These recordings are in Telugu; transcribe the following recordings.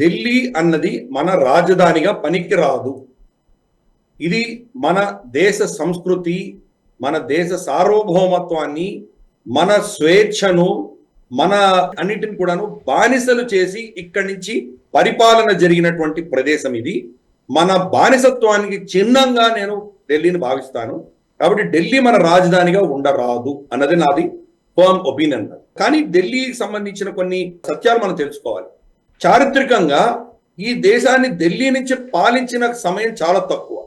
ఢిల్లీ అన్నది మన రాజధానిగా పనికిరాదు. ఇది మన దేశ సంస్కృతి మన దేశ సార్వభౌమత్వాన్ని మన స్వేచ్ఛను మన అన్నిటిని కూడాను బానిసలు చేసి ఇక్కడి నుంచి పరిపాలన జరిగినటువంటి ప్రదేశం ఇది. మన బానిసత్వానికి చిహ్నంగా నేను ఢిల్లీని భావిస్తాను. కాబట్టి ఢిల్లీ మన రాజధానిగా ఉండరాదు అన్నది నాది ఫర్మ్ ఒపీనియన్ కానీ ఢిల్లీకి సంబంధించిన కొన్ని సత్యాలు మనం తెలుసుకోవాలి. చారిత్రకంగా ఈ దేశాన్ని ఢిల్లీ నుంచి పాలించిన సమయం చాలా తక్కువ.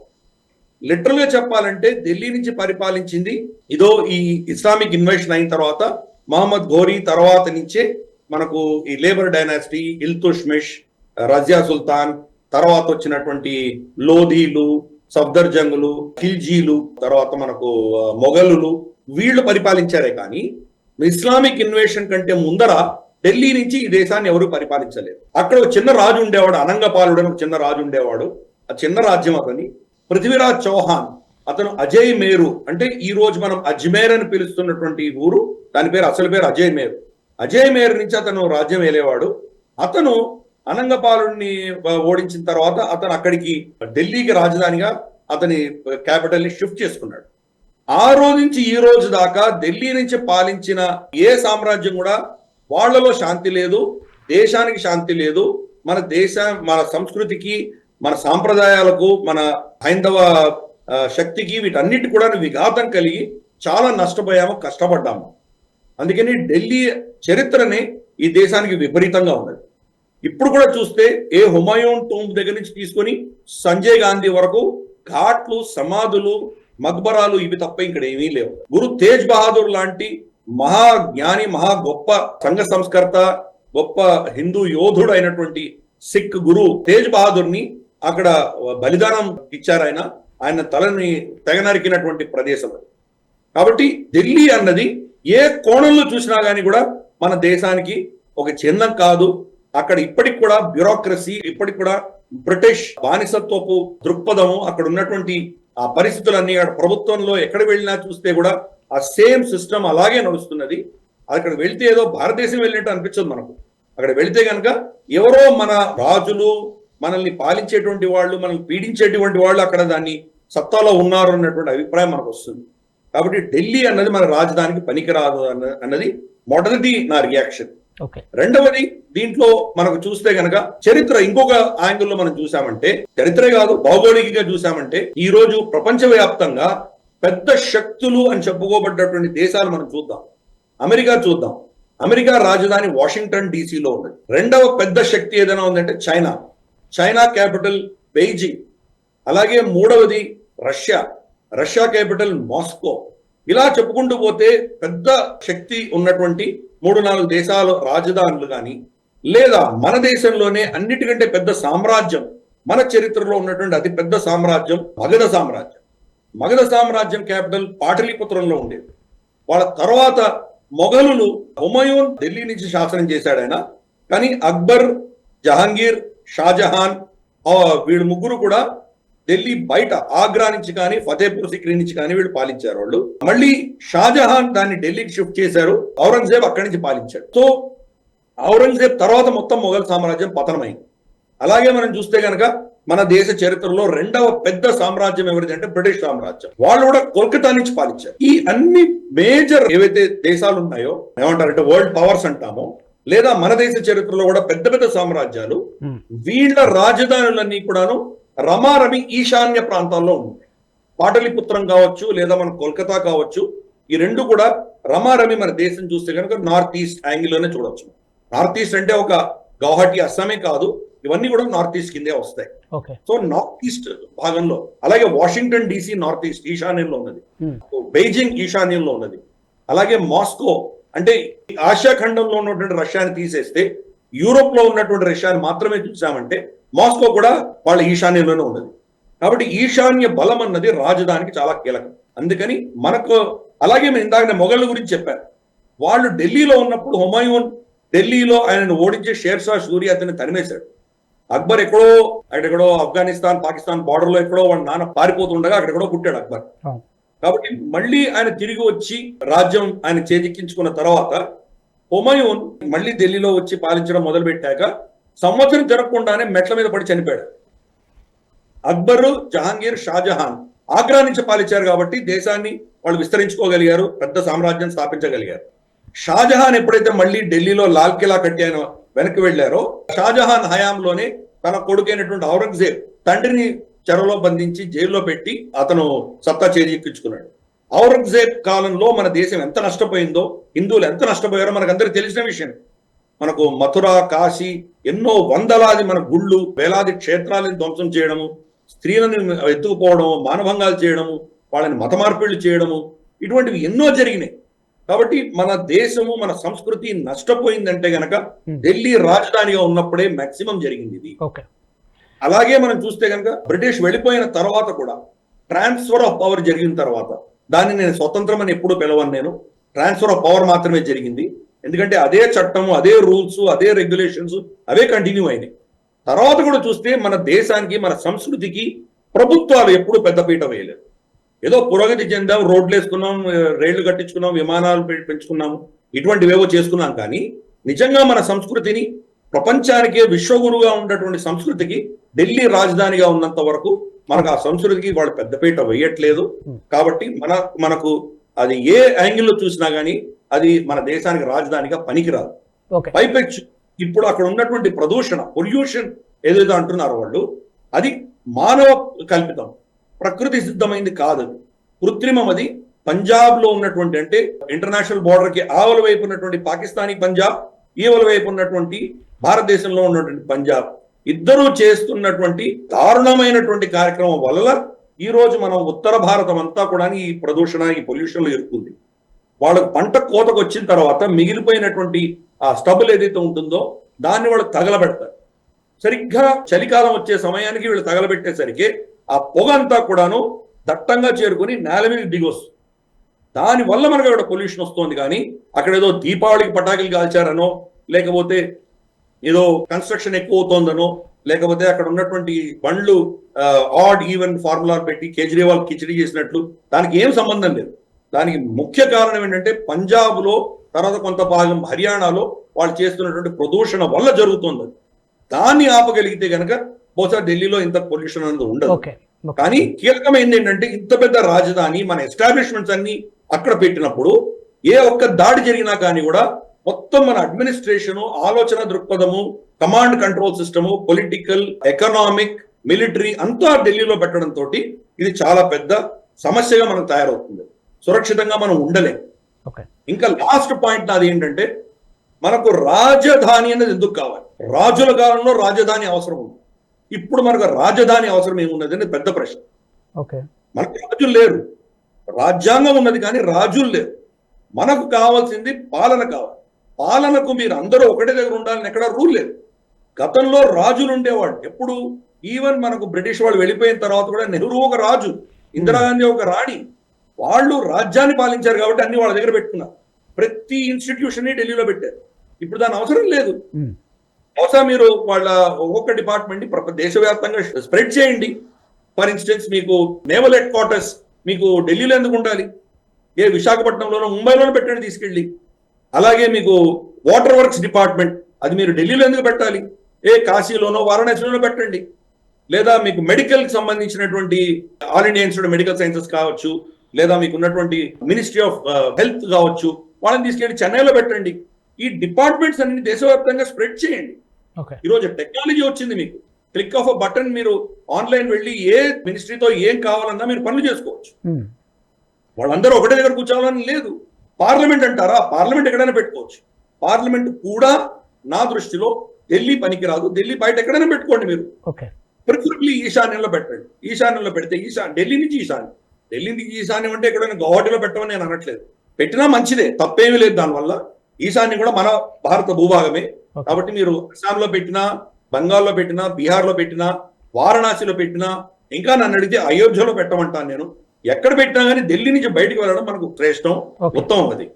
లిటరల్గా చెప్పాలంటే ఢిల్లీ నుంచి పరిపాలించింది ఇదో ఈ ఇస్లామిక్ ఇన్వేషన్ అయిన తర్వాత మహమ్మద్ ఘోరీ తర్వాత నుంచే మనకు ఈ లేబర్ డైనాసిటీ ఇల్తుష్మిష్ రజియా సుల్తాన్ తర్వాత వచ్చినటువంటి లోధీలు సఫ్దర్జంగులు ఖిల్జీలు తర్వాత మనకు మొఘలులు వీళ్ళు పరిపాలించారే కానీ ఇస్లామిక్ ఇన్వేషన్ కంటే ముందర ఢిల్లీ నుంచి ఈ దేశాన్ని ఎవరు పరిపాలించలేదు. అక్కడ ఒక చిన్న రాజు ఉండేవాడు అనంగపాలుడు ఒక చిన్న రాజు ఉండేవాడు. ఆ చిన్న రాజ్యం అతని. పృథ్వీరాజ్ చౌహాన్ అతను అజయ్ మేరు. అంటే ఈ రోజు మనం అజ్మేర్ అని పిలుస్తున్నటువంటి ఈ ఊరు దాని పేరు అసలు పేరు అజయ్ మేరు. అజయ్ మేరు నుంచి అతను రాజ్యం ఏలేవాడు. అతను అనంగపాలుడిని ఓడించిన తర్వాత అతను అక్కడికి ఢిల్లీకి రాజధానిగా అతని క్యాపిటల్ని షిఫ్ట్ చేసుకున్నాడు. ఆ రోజు నుంచి ఈ రోజు దాకా ఢిల్లీ నుంచి పాలించిన ఏ సామ్రాజ్యం కూడా వాళ్ళలో శాంతి లేదు దేశానికి శాంతి లేదు. మన దేశ మన సంస్కృతికి మన సాంప్రదాయాలకు మన హైందవ శక్తికి వీటన్నిటి కూడా విఘాతం కలిగి చాలా నష్టపోయాము కష్టపడ్డాము. అందుకని ఢిల్లీ చరిత్రనే ఈ దేశానికి విపరీతంగా ఉన్నది. ఇప్పుడు కూడా చూస్తే ఏ హుమాయూన్ టూంబ్ దగ్గర నుంచి తీసుకొని సంజయ్ గాంధీ వరకు ఘాట్లు సమాధులు మక్బరాలు ఇవి తప్ప ఇక్కడ ఏమీ లేవు. గురు తేజ్ బహాదూర్ లాంటి మహా జ్ఞాని మహా గొప్ప సంఘ సంస్కర్త గొప్ప హిందూ యోధుడు అయినటువంటి సిక్ గురు తేజ్ బహాదూర్ని అక్కడ బలిదానం ఇచ్చారు ఆయన. ఆయన తలని తెగనరికినటువంటి ప్రదేశం అది. కాబట్టి ఢిల్లీ అన్నది ఏ కోణంలో చూసినా కానీ కూడా మన దేశానికి ఒక చిహ్నం కాదు. అక్కడ ఇప్పటికి కూడా బ్యూరోక్రసీ ఇప్పటికి కూడా బ్రిటిష్ బానిసత్వపు దృక్పథము అక్కడ ఉన్నటువంటి ఆ పరిస్థితులన్నీ అక్కడ ప్రభుత్వంలో ఎక్కడ వెళ్ళినా చూస్తే కూడా ఆ సేమ్ సిస్టమ్ అలాగే నడుస్తున్నది. అక్కడ వెళ్తే ఏదో భారతదేశం వెళ్ళినట్టు అనిపించదు మనకు. అక్కడ వెళ్తే కనుక ఎవరో మన రాజులు మనల్ని పాలించేటువంటి వాళ్ళు మనల్ని పీడించేటువంటి వాళ్ళు అక్కడ దాన్ని సత్తాలో ఉన్నారు అన్నటువంటి అభిప్రాయం మనకు వస్తుంది. కాబట్టి ఢిల్లీ అన్నది మన రాజధానికి పనికిరాదు అన్న అన్నది మొదటిది నా రియాక్షన్. రెండవది దీంట్లో మనకు చూస్తే గనక చరిత్ర ఇంకొక యాంగిల్లో మనం చూసామంటే చరిత్రే కాదు భౌగోళికంగా చూసామంటే ఈ రోజు ప్రపంచవ్యాప్తంగా పెద్ద శక్తులు అని చెప్పుకోబడ్డటువంటి దేశాలు మనం చూద్దాం. అమెరికా చూద్దాం. అమెరికా రాజధాని వాషింగ్టన్ డీసీలో ఉంది రెండవ పెద్ద శక్తి ఏదైనా ఉందంటే చైనా. China capital బెయిజింగ్. అలాగే మూడవది రష్యా. Russia capital Moscow. ఇలా చెప్పుకుంటూ పోతే పెద్ద శక్తి ఉన్నటువంటి మూడు నాలుగు దేశాల రాజధానులు కానీ లేదా మన దేశంలోనే అన్నిటికంటే పెద్ద సామ్రాజ్యం మన చరిత్రలో ఉన్నటువంటి అతి పెద్ద సామ్రాజ్యం మగధ సామ్రాజ్యం. మగధ సామ్రాజ్యం క్యాపిటల్ పాటలీపుత్రంలో ఉండేది. వాళ్ళ తర్వాత మొఘలులు హుమయూన్ ఢిల్లీ నుంచి శాసనం చేశాడైనా కానీ అక్బర్ జహాంగీర్ షాజహాన్ వీడు ముగ్గురు కూడా ఢిల్లీ బయట ఆగ్రా నుంచి కానీ ఫతేపూర్ సిక్రీ నుంచి కానీ వీళ్ళు పాలించారు వాళ్ళు. మళ్ళీ షాజహాన్ దాన్ని ఢిల్లీకి షిఫ్ట్ చేశారు. ఔరంగజేబ్ అక్కడి నుంచి పాలించాడు. సో ఔరంగజేబ్ తర్వాత మొత్తం మొఘల్ సామ్రాజ్యం పతనమైంది. అలాగే మనం చూస్తే కనుక మన దేశ చరిత్రలో రెండవ పెద్ద సామ్రాజ్యం ఎవరిది అంటే బ్రిటిష్ సామ్రాజ్యం. వాళ్ళు కూడా కోల్కతా నుంచి పాలించారు ఈ అన్ని మేజర్ ఏవైతే దేశాలు ఉన్నాయో ఏమంటారంటే వరల్డ్ పవర్స్ అంటామో లేదా మన దేశ చరిత్రలో కూడా పెద్ద పెద్ద సామ్రాజ్యాలు. వీళ్ళ రాజధానులన్నీ కూడాను రమారమి ఈశాన్య ప్రాంతాల్లో ఉన్నాయి. పాటలిపుత్రం కావచ్చు లేదా మన కోల్కతా కావచ్చు ఈ రెండు కూడా రమారమి మన దేశం చూస్తే కనుక నార్త్ ఈస్ట్ యాంగిల్లోనే చూడొచ్చు. నార్త్ ఈస్ట్ అంటే ఒక గౌహటి అస్సామే కాదు ఇవన్నీ కూడా నార్త్ ఈస్ట్ కిందే వస్తాయి. సో నార్త్ ఈస్ట్ భాగంలో అలాగే వాషింగ్టన్ డీసీ నార్త్ ఈస్ట్ ఈశాన్యంలో ఉన్నది. Hmm. బెయిజింగ్ ఈశాన్యంలో ఉన్నది. అలాగే మాస్కో అంటే ఆసియా ఖండంలో ఉన్నటువంటి రష్యాని తీసేస్తే యూరోప్లో ఉన్నటువంటి రష్యాని మాత్రమే చూసామంటే మాస్కో కూడా వాళ్ళ ఈశాన్యంలోనే ఉన్నది. కాబట్టి ఈశాన్య బలం అన్నది రాజధానికి చాలా కీలకం. అందుకని మనకు అలాగే నేను ఇందాక మొఘళ్ళ గురించి చెప్పాను. వాళ్ళు ఢిల్లీలో ఉన్నప్పుడు హుమాయూన్ ఢిల్లీలో ఆయనను ఓడించే షేర్షా సూరి అతన్ని తరిమేశాడు. అక్బర్ ఎక్కడో ఎక్కడో ఆఫ్ఘనిస్తాన్ పాకిస్తాన్ బార్డర్లో ఎక్కడో వాళ్ళ నాన్న పారిపోతుండగా అక్కడెక్కడో పుట్టాడు అక్బర్. కాబట్టి మళ్ళీ ఆయన తిరిగి వచ్చి రాజ్యం ఆయన చేజిక్కించుకున్న తర్వాత హుమాయూన్ మళ్ళీ ఢిల్లీలో వచ్చి పాలించడం మొదలు పెట్టాక సంవత్సరం తిరగకుండానే మెట్ల మీద పడి చనిపోయాడు. అక్బరు జహాంగీర్ షాజహాన్ ఆగ్రా నుంచి పాలించారు కాబట్టి దేశాన్ని వాళ్ళు విస్తరించుకోగలిగారు పెద్ద సామ్రాజ్యం స్థాపించగలిగారు. షాజహాన్ ఎప్పుడైతే మళ్ళీ ఢిల్లీలో లాల్ కిలా కట్టి ఆయన వెనక్కి వెళ్ళారో షాజహాన్ హయాంలోనే తన కొడుకైనటువంటి ఔరంగజేబ్ తండ్రిని చెరలో బంధించి జైల్లో పెట్టి అతను సత్తా చేజిక్కించుకున్నాడు. ఔరంగజేబ్ కాలంలో మన దేశం ఎంత నష్టపోయిందో హిందువులు ఎంత నష్టపోయారో మనకందరికీ తెలిసిన విషయం. మనకు మథుర కాశీ ఎన్నో వందలాది మన గుళ్ళు వేలాది క్షేత్రాలను ధ్వంసం చేయడము స్త్రీలను ఎత్తుకుపోవడము మానభంగాలు చేయడము వాళ్ళని మత మార్పిళ్ళు చేయడము ఇటువంటివి ఎన్నో జరిగినాయి. కాబట్టి మన దేశము మన సంస్కృతి నష్టపోయిందంటే గనక Hmm. ఢిల్లీ రాజధానిగా ఉన్నప్పుడే మాక్సిమం జరిగింది ఇది. అలాగే మనం చూస్తే కనుక బ్రిటిష్ వెళ్ళిపోయిన తర్వాత కూడా ట్రాన్స్ఫర్ ఆఫ్ పవర్ జరిగిన తర్వాత దాన్ని నేను స్వతంత్రం అని ఎప్పుడు పిలవను నేను ట్రాన్స్ఫర్ ఆఫ్ పవర్ మాత్రమే జరిగింది. ఎందుకంటే అదే చట్టము అదే రూల్స్ అదే రెగ్యులేషన్స్ అవే కంటిన్యూ అయినాయి. తర్వాత కూడా చూస్తే మన దేశానికి మన సంస్కృతికి ప్రభుత్వాలు ఎప్పుడు పెద్దపీట వేయలేదు. ఏదో పురోగతి చెందాం రోడ్లు వేసుకున్నాం రైళ్ళు కట్టించుకున్నాం విమానాలు పెంచుకున్నాము ఇటువంటివేవో చేసుకున్నాం కానీ నిజంగా మన సంస్కృతిని ప్రపంచానికే విశ్వగురువుగా ఉన్నటువంటి సంస్కృతికి ఢిల్లీ రాజధానిగా ఉన్నంత వరకు మనకు ఆ సంస్కృతికి వాళ్ళు పెద్దపీట వేయట్లేదు. కాబట్టి మన మనకు అది ఏ యాంగిల్లో చూసినా గానీ అది మన దేశానికి రాజధానిగా పనికిరాదు. ఓకే. పైపెచ్చు ఇప్పుడు అక్కడ ఉన్నటువంటి ప్రదూషణ పొల్యూషన్ ఏదైతే అంటున్నారో వాళ్ళు అది మానవ కల్పితం. ప్రకృతి సిద్ధమైంది కాదు. కృత్రిమం అది పంజాబ్లో ఉన్నటువంటి అంటే ఇంటర్నేషనల్ బార్డర్కి ఆవల వైపు ఉన్నటువంటి పాకిస్తానీ పంజాబ్ ఈవల వైపు ఉన్నటువంటి భారతదేశంలో ఉన్నటువంటి పంజాబ్. ఇద్దరూ చేస్తున్నటువంటి దారుణమైనటువంటి కార్యక్రమం వల్ల ఈ రోజు మనం ఉత్తర భారతం అంతా కూడా ఈ ప్రదూషణ ఈ పొల్యూషన్లో ఇరుక్కుంది వాళ్ళకు పంట కోతకు వచ్చిన తర్వాత మిగిలిపోయినటువంటి ఆ స్టబుల్ ఏదైతే ఉంటుందో దాన్ని వాళ్ళు తగలబెడతారు. సరిగ్గా చలికాలం వచ్చే సమయానికి వీళ్ళు తగలబెట్టేసరికి ఆ పొగ అంతా కూడాను దట్టంగా చేరుకుని నేల మీద దిగొస్తుంది. దాని వల్ల మనకు అక్కడ పొల్యూషన్ వస్తుంది కానీ అక్కడ ఏదో దీపావళికి పటాకులు కాల్చారనో లేకపోతే ఏదో కన్స్ట్రక్షన్ ఎక్కువ అవుతోందనో లేకపోతే అక్కడ ఉన్నటువంటి బండ్లు ఆడ్ ఈవెన్ ఫార్ములా పెట్టి కేజ్రీవాల్ కిచడీ చేసినట్లు దానికి ఏం సంబంధం లేదు. దానికి ముఖ్య కారణం ఏంటంటే పంజాబ్లో తర్వాత కొంత భాగం హర్యానాలో వాళ్ళు చేస్తున్నటువంటి ప్రదూషణ వల్ల జరుగుతుంది దాన్ని ఆపగలిగితే కనుక బహుశా ఢిల్లీలో ఇంత పొల్యూషన్ అనేది ఉండదు. కానీ కీలకమైనది ఏంటంటే ఇంత పెద్ద రాజధాని మన ఎస్టాబ్లిష్మెంట్స్ అన్ని అక్కడ పెట్టినప్పుడు ఏ ఒక్క దాడి జరిగినా కానీ కూడా మొత్తం మన అడ్మినిస్ట్రేషన్ ఆలోచన దృక్పథము command control system political economic military అంతా ఢిల్లీలో పెట్టడం తోటి ఇది చాలా పెద్ద సమస్యగా మనకు తయారవుతుంది. సురక్షితంగా మనం ఉండలేం. ఇంకా లాస్ట్ పాయింట్ నాది ఏంటంటే మనకు రాజధాని అనేది ఎందుకు కావాలి? రాజుల కాలంలో రాజధాని అవసరం ఉంది. ఇప్పుడు మనకు రాజధాని అవసరం ఏమున్నది అనేది పెద్ద ప్రశ్న. ఓకే. మనకు రాజులు లేరు. రాజ్యాంగం ఉన్నది కానీ రాజులు లేరు. మనకు కావాల్సింది పాలన కావాలి. పాలనకు మీరు అందరూ ఒకటే దగ్గర ఉండాలని ఎక్కడ రూల్ లేదు. గతంలో రాజులు ఉండేవాడు ఎప్పుడు? ఈవెన్ మనకు బ్రిటిష్ వాళ్ళు వెళ్ళిపోయిన తర్వాత కూడా నెహ్రూ ఒక రాజు ఇందిరాగాంధీ ఒక రాణి. వాళ్ళు రాజ్యాన్ని పాలించారు కాబట్టి అన్ని వాళ్ళ దగ్గర పెట్టుకున్నారు. ప్రతి ఇన్స్టిట్యూషన్ని ఢిల్లీలో పెట్టారు. ఇప్పుడు దాని అవసరం లేదు. బహుశా మీరు వాళ్ళ ఒక్కొక్క డిపార్ట్మెంట్ని దేశవ్యాప్తంగా స్ప్రెడ్ చేయండి. ఫర్ ఇన్స్టెన్స్ మీకు నేవల్ హెడ్ క్వార్టర్స్ మీకు ఢిల్లీలో ఎందుకు ఉండాలి? ఏ విశాఖపట్నంలోనో ముంబైలోనో పెట్టండి తీసుకెళ్ళి. అలాగే మీకు వాటర్ వర్క్స్ డిపార్ట్మెంట్ అది మీరు ఢిల్లీలో ఎందుకు పెట్టాలి? ఏ కాశీలోనో వారణాసిలోనో పెట్టండి. లేదా మీకు మెడికల్కి సంబంధించినటువంటి All India Institute Medical Sciences కావచ్చు లేదా మీకు ఉన్నటువంటి మినిస్ట్రీ ఆఫ్ హెల్త్ కావచ్చు వాళ్ళని తీసుకెళ్ళి చెన్నైలో పెట్టండి. ఈ డిపార్ట్మెంట్స్ అన్ని దేశవ్యాప్తంగా స్ప్రెడ్ చేయండి. ఈరోజు టెక్నాలజీ వచ్చింది మీకు. క్లిక్ ఆఫ్ బటన్ మీరు ఆన్లైన్ వెళ్ళి ఏ మినిస్ట్రీతో ఏం కావాలన్నా మీరు పనులు చేసుకోవచ్చు. ఉమ్. వాళ్ళందరూ ఒకటే దగ్గర కూర్చోవాలని లేదు. పార్లమెంట్ అంటారా? పార్లమెంట్ ఎక్కడైనా పెట్టుకోవచ్చు. పార్లమెంట్ కూడా నా దృష్టిలో ఢిల్లీ పనికిరాదు. ఢిల్లీ బయట ఎక్కడైనా పెట్టుకోండి మీరు. ప్రిఫరబ్లీ ఈశాన్యంలో పెట్టండి. ఈశాన్యంలో పెడితే ఈశా ఢిల్లీ నుంచి ఈశాన్యం. ఢిల్లీ నుంచి ఈశాన్యం అంటే ఎక్కడైనా గౌహటిలో పెట్టమని నేను అనట్లేదు. పెట్టినా మంచిదే. తప్పేమీ లేదు దానివల్ల. ఈశాన్యం కూడా మన భారత భూభాగమే. కాబట్టి మీరు అస్సాంలో పెట్టినా బంగాల్లో పెట్టినా బీహార్లో పెట్టినా వారణాసిలో పెట్టినా ఇంకా నన్ను అడిగితే అయోధ్యలో పెట్టమంటాను నేను. ఎక్కడ పెట్టినా కానీ ఢిల్లీ నుంచి బయటకు వెళ్ళడం మనకు శ్రేష్టం. ఉత్తమం అది.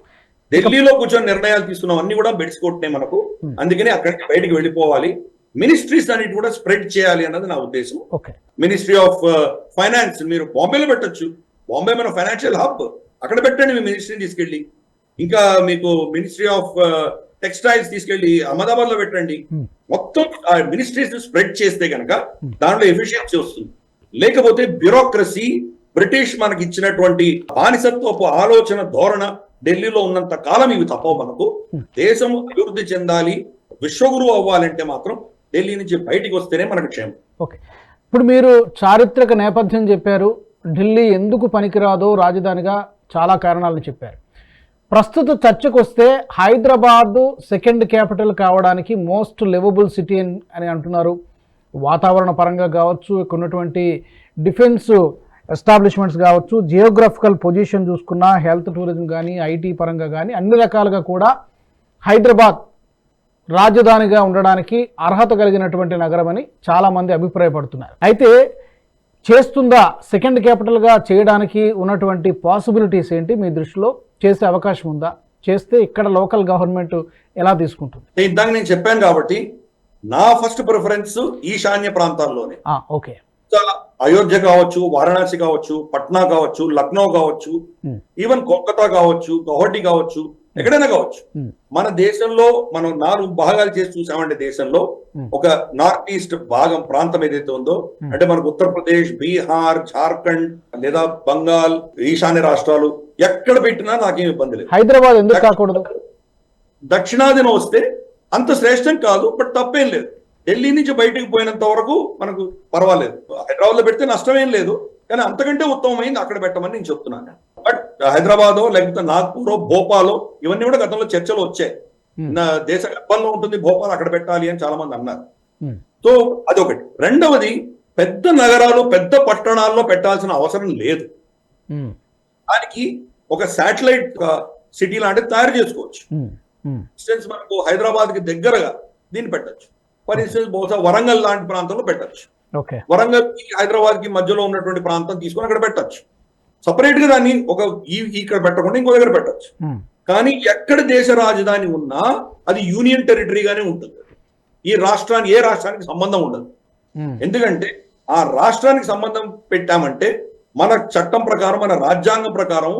ఢిల్లీలో కూర్చొని నిర్ణయాలు తీసుకున్నాం అన్ని కూడా బెడ్స్ కొట్టినాయి మనకు. Hmm. అందుకని అక్కడికి బయటికి వెళ్ళిపోవాలి. మినిస్ట్రీస్ అన్నిటి కూడా స్ప్రెడ్ చేయాలి అన్నది నా ఉద్దేశం. మినిస్ట్రీ ఆఫ్ ఫైనాన్స్ మీరు బాంబేలో పెట్టొచ్చు. బాంబే మన ఫైనాన్షియల్ హబ్. అక్కడ పెట్టండి మీ మినిస్ట్రీని తీసుకెళ్ళి. ఇంకా మీకు మినిస్ట్రీ ఆఫ్ టెక్స్టైల్స్ తీసుకెళ్ళి అహ్మదాబాద్లో పెట్టండి. Hmm. మొత్తం ఆ మినిస్ట్రీస్ స్ప్రెడ్ చేస్తే కనుక దాంట్లో ఎఫిషియన్సీ వస్తుంది. లేకపోతే బ్యూరోక్రసీ బ్రిటిష్ మనకి ఇచ్చినటువంటి బానిసత్వపు ఆలోచన ధోరణ ఢిల్లీలో ఉన్నంత కాలం ఇవి తప్పవు మనకు. దేశం అభివృద్ధి చెందాలి విశ్వగురువు అవ్వాలంటే మాత్రం ఢిల్లీ నుంచి బయటికి వస్తేనే మనకు క్షేమం. ఓకే. ఇప్పుడు మీరు చారిత్రక నేపథ్యం చెప్పారు. ఢిల్లీ ఎందుకు పనికిరాదో రాజధానిగా చాలా కారణాలను చెప్పారు. ప్రస్తుత చర్చకు వస్తే హైదరాబాదు సెకండ్ క్యాపిటల్ కావడానికి మోస్ట్ లివబుల్ సిటీ అని అంటున్నారు. వాతావరణ పరంగా కావచ్చు ఇక్కడ ఉన్నటువంటి డిఫెన్స్ ఎస్టాబ్లిష్మెంట్స్ కావచ్చు జియోగ్రఫికల్ పొజిషన్ చూసుకున్నా హెల్త్ టూరిజం కానీ ఐటీ పరంగా కానీ అన్ని రకాలుగా కూడా హైదరాబాద్ రాజధానిగా ఉండడానికి అర్హత కలిగినటువంటి నగరం అని చాలామంది అభిప్రాయపడుతున్నారు. అయితే చేస్తుందా? సెకండ్ క్యాపిటల్గా చేయడానికి ఉన్నటువంటి పాసిబిలిటీస్ ఏంటి? మీ దృష్టిలో చేసే అవకాశం ఉందా? చేస్తే ఇక్కడ లోకల్ గవర్నమెంట్ ఎలా తీసుకుంటుంది? ఇందాక నేను చెప్పాను కాబట్టి నా ఫస్ట్ ప్రిఫరెన్స్ ఈశాన్య ప్రాంతాల్లోనే. ఓకే. అయోధ్య కావచ్చు వారణాసి కావచ్చు పట్నా కావచ్చు లక్నో కావచ్చు. ఈవెన్ కోల్కతా కావచ్చు గౌహటి కావచ్చు ఎక్కడైనా కావచ్చు. మన దేశంలో మనం నాలుగు భాగాలు చేసి చూసామంటే దేశంలో. ఒక నార్త్ ఈస్ట్ భాగం ప్రాంతం ఏదైతే ఉందో. అంటే మనకు ఉత్తరప్రదేశ్ బీహార్ జార్ఖండ్ లేదా బంగాల్ ఈశాన్య రాష్ట్రాలు ఎక్కడ పెట్టినా నాకేం ఇబ్బంది లేదు. హైదరాబాద్ ఎందుకు కాకూడదు? దక్షిణాదిన వస్తే అంత శ్రేష్టం కాదు బట్ తప్పేం లేదు. ఢిల్లీ నుంచి బయటికి పోయినంత వరకు మనకు పర్వాలేదు. హైదరాబాద్లో పెడితే నష్టమేం లేదు కానీ అంతకంటే ఉత్తమమైంది అక్కడ పెట్టమని నేను చెప్తున్నాను. హైదరాబాదో లేకపోతే నాగ్పూరో భోపాలో ఇవన్నీ కూడా గతంలో చర్చలు వచ్చాయి. నా దేశ గర్భంలో ఉంటుంది భోపాల్ అక్కడ పెట్టాలి అని చాలా మంది అన్నారు. సో అదొకటి. రెండవది పెద్ద నగరాలు పెద్ద పట్టణాల్లో పెట్టాల్సిన అవసరం లేదు. దానికి ఒక శాటిలైట్ సిటీ లాంటిది తయారు చేసుకోవచ్చు. ఇన్స్టెన్స్ మనకు హైదరాబాద్కి దగ్గరగా దీన్ని పెట్టచ్చు. ఫర్ ఇన్స్టెన్స్ బహుశా వరంగల్ లాంటి ప్రాంతంలో పెట్టచ్చు. వరంగల్కి హైదరాబాద్కి మధ్యలో ఉన్నటువంటి ప్రాంతం తీసుకొని అక్కడ పెట్టచ్చు. సపరేట్గా దాన్ని ఒక ఇక్కడ పెట్టకుండా ఇంకో దగ్గర పెట్టచ్చు. ఉమ్, కానీ ఎక్కడ దేశ రాజధాని ఉన్నా అది యూనియన్ టెరిటరీగానే ఉంటుంది. ఈ రాష్ట్రానికి ఏ రాష్ట్రానికి సంబంధం ఉండదు. ఉమ్, ఎందుకంటే ఆ రాష్ట్రానికి సంబంధం పెట్టామంటే మన చట్టం ప్రకారం మన రాజ్యాంగం ప్రకారం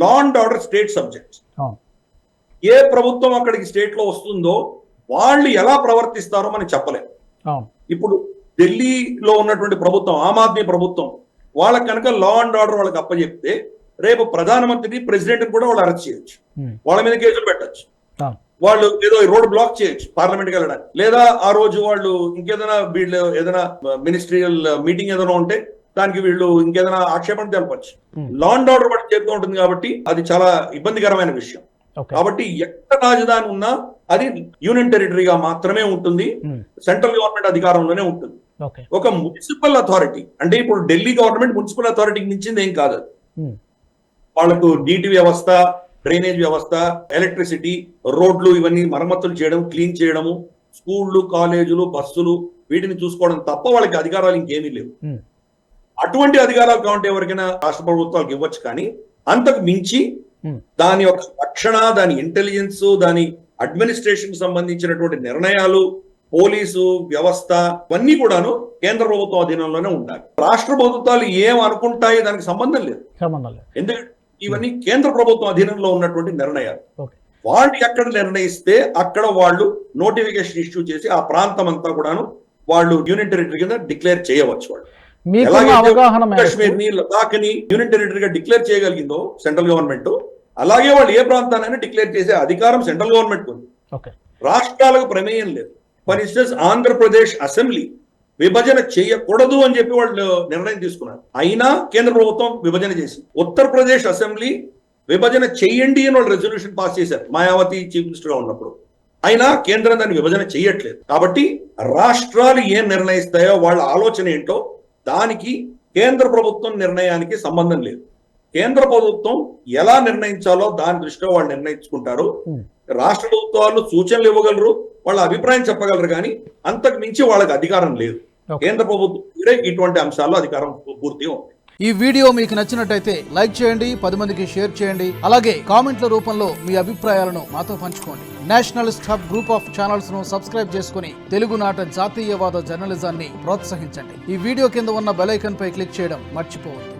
law and order state subjects అవును. ఏ ప్రభుత్వం అక్కడికి స్టేట్లో వస్తుందో వాళ్ళు ఎలా ప్రవర్తిస్తారో మనం చెప్పలేం. అవును. ఇప్పుడు ఢిల్లీలో ఉన్నటువంటి ప్రభుత్వం ఆమ్ ఆద్మీ ప్రభుత్వం వాళ్ళకి కనుక లా అండ్ ఆర్డర్ వాళ్ళకి అప్పచెప్తే రేపు ప్రధానమంత్రిని ప్రెసిడెంట్ కూడా వాళ్ళు అరెస్ట్ చేయొచ్చు. ఉమ్, వాళ్ళ మీద కేసులు పెట్టచ్చు. వాళ్ళు ఏదో రోడ్ బ్లాక్ చేయొచ్చు పార్లమెంట్కి వెళ్ళడానికి. లేదా ఆ రోజు వాళ్ళు ఇంకేదైనా వీళ్ళు ఏదైనా మినిస్ట్రియల్ మీటింగ్ ఏదైనా ఉంటే దానికి వీళ్ళు ఇంకేదైనా ఆక్షేపణ తెలపచ్చు. Hmm. లా అండ్ ఆర్డర్ వాళ్ళకి చేస్తూ ఉంటుంది కాబట్టి అది చాలా ఇబ్బందికరమైన విషయం. కాబట్టి ఎక్కడ రాజధాని ఉన్నా అది యూనియన్ టెరిటరీగా మాత్రమే ఉంటుంది. సెంట్రల్ గవర్నమెంట్ అధికారంలోనే ఉంటుంది. ఒక మున్సిపల్ అథారిటీ అంటే ఇప్పుడు ఢిల్లీ గవర్నమెంట్ మున్సిపల్ అథారిటీకి మించింది ఏం కాదు. వాళ్ళకు నీటి వ్యవస్థ డ్రైనేజ్ వ్యవస్థ ఎలక్ట్రిసిటీ రోడ్లు ఇవన్నీ మరమ్మతులు చేయడం క్లీన్ చేయడము స్కూళ్ళు కాలేజీలు బస్సులు వీటిని చూసుకోవడం తప్ప వాళ్ళకి అధికారాలు ఇంకేమీ లేవు. అటువంటి అధికారాలు కావాలంటే ఎవరికైనా రాష్ట్ర ప్రభుత్వాలకు ఇవ్వచ్చు కానీ అంతకు మించి దాని యొక్క రక్షణ దాని ఇంటెలిజెన్స్ దాని అడ్మినిస్ట్రేషన్ సంబంధించినటువంటి నిర్ణయాలు పోలీసు వ్యవస్థ ఇవన్నీ కూడాను కేంద్ర ప్రభుత్వం అధీనంలోనే ఉండాలి. రాష్ట్ర ప్రభుత్వాలు ఏం అనుకుంటాయి దానికి సంబంధం లేదు. సంబంధం లేదు. ఎందుకంటే ఇవన్నీ కేంద్ర ప్రభుత్వం అధీనంలో ఉన్నటువంటి నిర్ణయాలు. వాళ్ళు ఎక్కడ నిర్ణయిస్తే అక్కడ వాళ్ళు నోటిఫికేషన్ ఇష్యూ చేసి ఆ ప్రాంతం అంతా కూడాను వాళ్ళు యూనియన్ టెరిటరీ కింద డిక్లేర్ చేయవచ్చు వాళ్ళు. కాశ్మీర్ని లదాఖ్ని యూనియన్ టెరిటరీగా డిక్లేర్ చేయగలిగిందో సెంట్రల్ గవర్నమెంట్ అలాగే వాళ్ళు ఏ ప్రాంతానైనా డిక్లేర్ చేసే అధికారం సెంట్రల్ గవర్నమెంట్ ఉంది రాష్ట్రాలకు ప్రమేయం లేదు. ఫర్ ఇన్స్టెన్స్ ఆంధ్రప్రదేశ్ అసెంబ్లీ విభజన చేయకూడదు అని చెప్పి వాళ్ళు నిర్ణయం తీసుకున్నారు. అయినా కేంద్ర ప్రభుత్వం విభజన చేసి ఉత్తరప్రదేశ్ అసెంబ్లీ విభజన చేయండి అని వాళ్ళు రెజల్యూషన్ పాస్ చేశారు. మాయావతి చీఫ్ మినిస్టర్గా ఉన్నప్పుడు. అయినా కేంద్రం దాన్ని విభజన చేయట్లేదు. కాబట్టి రాష్ట్రాలు ఏం నిర్ణయిస్తాయో వాళ్ళ ఆలోచన ఏంటో దానికి కేంద్ర ప్రభుత్వం నిర్ణయానికి సంబంధం లేదు. కేంద్ర ప్రభుత్వం ఎలా నిర్ణయించాలో దాని దృష్టిలో వాళ్ళు నిర్ణయించుకుంటారు. రాష్ట్ర ప్రభుత్వాలు సూచనలు ఇవ్వగలరు వాళ్ళ అభిప్రాయం చెప్పగలరు కానీ అంతకు మించి వాళ్ళకి అధికారం లేదు. కేంద్ర ప్రభుత్వం ఇటువంటి అంశాల్లో అధికారం పూర్తిగా ఉంది ఈ వీడియో మీకు నచ్చినట్టయితే లైక్ చేయండి పది మందికి షేర్ చేయండి అలాగే కామెంట్ల రూపంలో మీ అభిప్రాయాలను మాతో పంచుకోండి. నేషనలిస్ట్ హబ్ గ్రూప్ ఆఫ్ ఛానల్స్ను సబ్స్క్రైబ్ చేసుకుని తెలుగునాట జాతీయవాద జర్నలిజాన్ని ప్రోత్సహించండి. ఈ వీడియో కింద ఉన్న బెల్ ఐకాన్ పై క్లిక్ చేయడం మర్చిపోవద్దు.